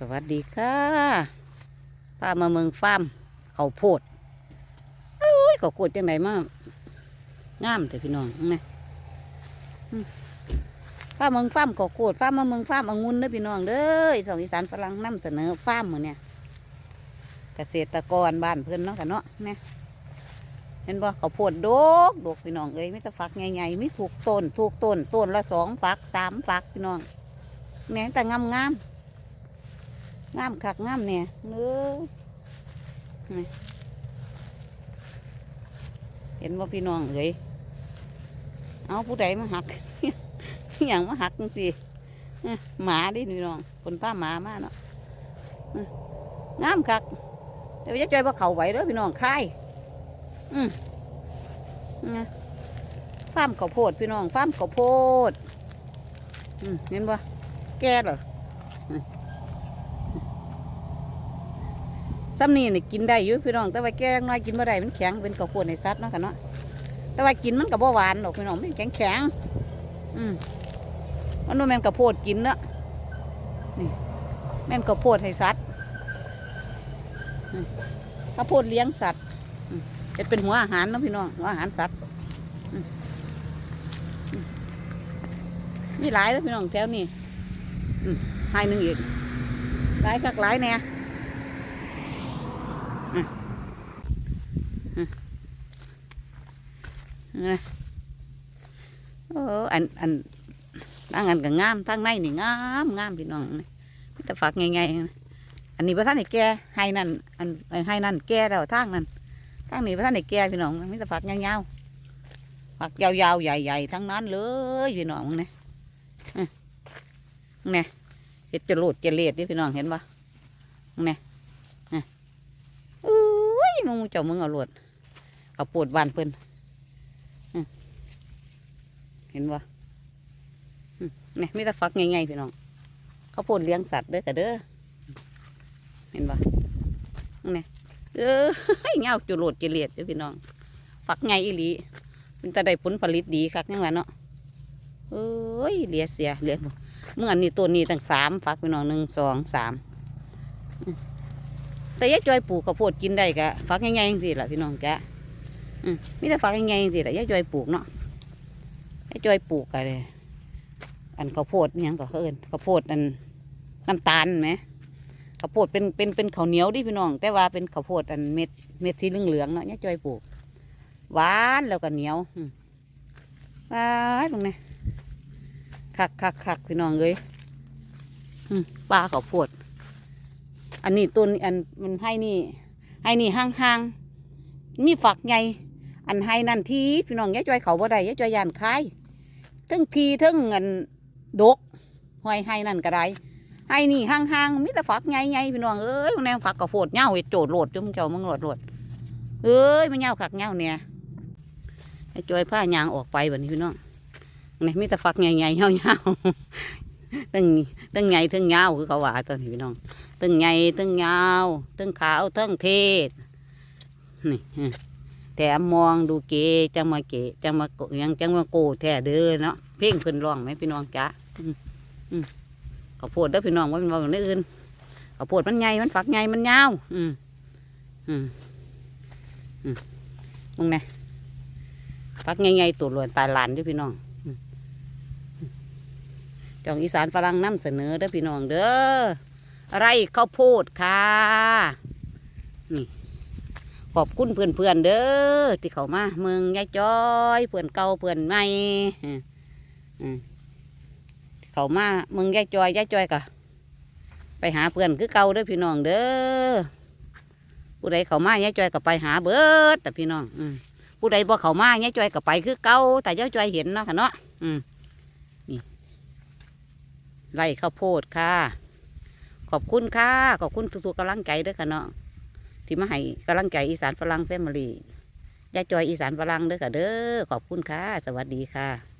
สวัสดีค่ะพามาเมืองฟาร์มเขาโพดโอ้ยเขาโพดจังไหนมากงามแต่พี่น้องนี่อืมฟาร์มเมืองฟาร์มเขาโพดฟาร์มมาเมืองฟาร์มองุ่นเด้อพี่น้องเด้อสองอีสานฝรั่งนำเสนอฟาร์มมือเนี่ยเกษตรกรบ้านเพื่อนเนาะกันเนาะเนี่ยเห็นบ่เขาโพดโดกโดกพี่น้องเอ้ยมิตรฝักใหญ่ๆมิถูกต้นถูกต้นต้นละสองฝักสามฝักพี่น้องเนี่ยแต่งามงามๆ งามคักงามเนี่ยเนื้อเห็นว่าพี่น้องเอ้ยเอาผู้ใดมาหักอย่างมาหักจังสิหมาดิพี่น้องคนป้าหมามาเนาะงามคักแต่ว่าจะใจว่าเขาไหวเด้อพี่น้องคายอืมนะฟามข้าวโพดพี่น้องฟ้ามข้าวโพดอืมเห็นบ่แก่เหรอ ซ้ำนี่นี่กินได้อยู่พี่น้อง แต่ว่าแกงน้อยกินบ่ได้มันแข็งเป็นข้าวโพดในสัตว์เนาะค่ะเนาะแต่ว่ากินมันก็บ่หวานหรอกพี่น้องมันแข็งแข็งอืมมันบ่แม่นข้าวโพดกินเนาะนี่แม่นข้าวโพดให้สัตว์อืมข้าวโพดเลี้ยงสัตว์จะเป็นหัวอาหารเนาะพี่น้องหัวอาหารสัตว์มีหลายเลยพี่น้องแถวนี้อืมให้หนึ่งอีกหลายคักหลายแน่ นะโอ้อันอันตั้งอันก็งามตั้งในนี่งามงามพี่น้องนี่มีแต่ฝักใหญ่ๆอันนี้พระท่านได้แก่ให้นั่นอันอันให้นั่นแก่แล้วทางนั้นทางนี้พระท่านได้แก่พี่น้องมีแต่ฝักยาวๆฝักยาวๆใหญ่ๆทั้งนั้นเลยพี่น้องนี่นี่เห็ดจะโลดจะเลียดนี่พี่น้องเห็นปะนี่ มึงเจ้ามึงเอาโลดเอาปวดบานเพิ่นเห็นบ่อืมนี่ยมีแต่ฟักใหญ่ๆพี่น้องเขาวดเลี้ยงสัตว์เด้อค่ะเด้อเห็นบ่นี่ยเออเงาจุโลดจิเลียดเด้อพี่น้องฟักใหญ่อีหลีเป็นตาได้ผลผลิตดีคักยังไงเนาะเอ้ยเหลียเสียเหลียเมื่ออันนี้ตัวนี้ตั้งสามฟักพี่น้องหนึ่งสองสาม แต่ยายจอยปลูกข้าวโพดกินได้กะฟักใหญ่ๆจังสิล่ะพี่น้องแกะอืมมีแต่ฟักใหญ่ๆจังสิล่ะยายจอยปลูกเนาะให้จอยปลูกอะไรอันข้าวโพดอิหยังก็เขาเอินข้าวโพดอันน้ำตาลไหมข้าวโพดเป็นเป็นเป็นข้าวเหนียวดิพี่น้อง แต่ว่าเป็นข้าวโพดอันเม็ดเม็ดสีเหลืองๆเนาะเนี่ยจอยปลูกหวานแล้วก็เหนียวมหวานตรงนี้คักคักคักพี่น้องเลยปลาข้าวโพด อันนี้ต้นอันมันให้นี่ให้นี่ห่างๆมีฝักใหญ่อันให้นั่นทีพี่น้องยายจอยเขาบ่ได้ยายจอยยานคายทั้งทีทั้งเงินดกหอยให้นั่นก็ได้ให้นี่ห่างๆมีแต่ฝักใหญ่ๆพี่น้องเอ้ยมันแนวฝักกระโพดเหย้าเฮ็ดโจดโหลดจุ่มเจ้ามึงโหลดโหลดเอ้ยมันเหย้าคักเหย้าเนี่ยยายจอยผ้ายางออกไปแบัดนี้พี่น้องนี่มีแต่ฝักใหญ่ๆเหย้า ตั้งตั้งใหญ่ตั้งยาวคือเขาว่าตอนนี้พี่น้องตั้งใหญ่ตั้งยาวตั้งขาวตั้งเทศนี่แต่มองดูเกจังมาเกจังมาโกยังจังมาโกแท้เด้อเนาะเพ่งเพิ่นร้องไหมพี่น้องจ๊ะอืมอืมข้าวโพดเด้อพี่น้องว่าเป็นว่าอย่างอื่นเขาวโพดมันใหญ่มันฝักใหญ่มันยาวอืมอืมอืมมึงไงฝักใหญ่ๆตัวหลวนตายหลานด้วยพี่น้อง จองอีสานฝรั่งนำเสนอเด้อพี่น้องเด้อไรข้าวโพดค่ะนี่ขอบคุณเพื่อนเพื่อนๆเด้อที่เขามาเมืองยายจ้อยเพื่อนเก่าเพื่อนใหม่เขามาเมืองยายจ้อยยายจ้อยกะไปหาเพื่อนคือเก่าเด้อพี่น้องเด้อผู้ใดเขามายายจ้อยก็ไปหาเบิดแต่พี่น้องอผู้ใดบ่เขามายายจ้อยก็ไปคือเก่าแต่ยายจ้อยเห็นเนาะค่ะเนาะอืม ไร่ข้าวโพดค่ะ ขอบคุณค่ะ ขอบคุณทุกๆกำลังใจด้วยค่ะเนาะที่มาให้กำลังใจอีสานฝรั่งแฟมิลี่ยายจอยอีสานฝรั่งด้วยค่ะเด้อขอบคุณค่ะ สวัสดีค่ะ